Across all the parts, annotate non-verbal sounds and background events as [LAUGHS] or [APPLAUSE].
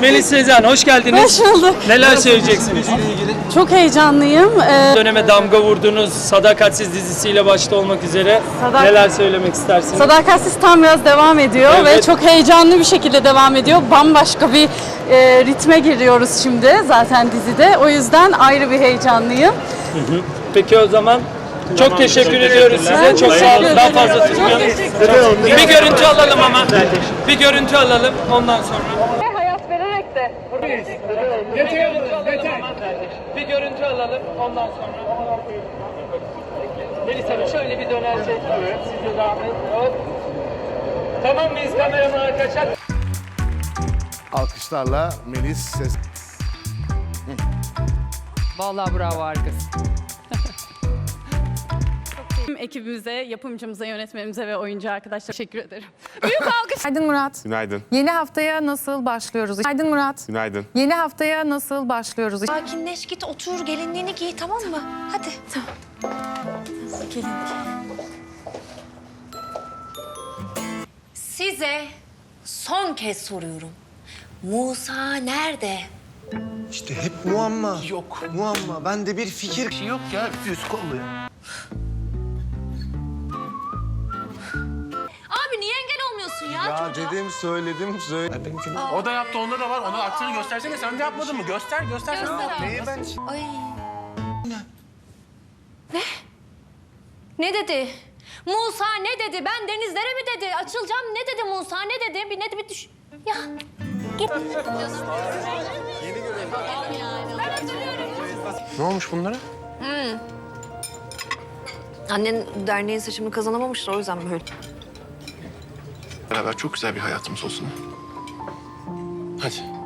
Melis Sezen hoş geldiniz. Hoş bulduk. Neler söyleyeceksiniz? Çok heyecanlıyım. Ee, Döneme damga vurdunuz. Sadakatsiz dizisiyle başta olmak üzere. Sadak- Neler söylemek istersiniz? Sadakatsiz tam yaz devam ediyor Evet. ve çok heyecanlı bir şekilde devam ediyor. Bambaşka bir e, ritme giriyoruz şimdi zaten dizide. O yüzden ayrı bir heyecanlıyım. Peki o zaman çok teşekkür ediyoruz size. Ben Çok sağ teşekkür olun. Daha ederim. fazla Çok tutmayalım. teşekkür Bir görüntü alalım ama. Bir görüntü alalım ondan sonra. Hayat vererek de. Bir görüntü alalım ondan sonra. Melis Hanım şöyle bir dönersek. Size zahmet. Hop. Tamam mıyız kameraman arkadaşlar? Alkışlarla Melis Ses Vallahi bravo harikasın. Ekibimize, yapımcımıza, yönetmenimize ve oyuncu arkadaşlar teşekkür ederim. [LAUGHS] Günaydın Murat. Günaydın. Yeni haftaya nasıl başlıyoruz? Günaydın Murat. Günaydın. Yeni haftaya nasıl başlıyoruz? Sakinleş git otur gelinliğini giy tamam mı? Hadi. Tamam. Size son kez soruyorum. Musa nerede? İşte hep muamma. Yok. Muamma. Ben de bir fikir. Yok ya. Düz kollu ya. Olmuyorsun ya? Ya dedim, söyledim, söyledim. O da yaptı, onda da var. Ona aksini göstersene. Sen de yapmadın mı? Göster, göster. de yap. Neyi ben... Ay. Ne? Ne dedi? Musa ne dedi? Ben denizlere mi dedi? Açılacağım ne dedi Musa ne dedi? Bir ne bir düş... Ya. Git. Ne olmuş bunlara? Annen derneğin seçimini kazanamamıştır o yüzden böyle. Beraber çok güzel bir hayatımız olsun. Hadi.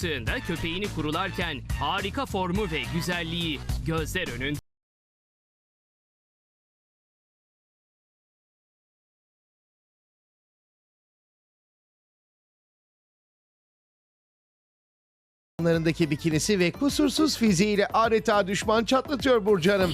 Çıktığında köpeğini kurularken harika formu ve güzelliği gözler önünde. yanlarındaki bikinisi ve kusursuz fiziğiyle adeta düşman çatlatıyor Burcu Hanım.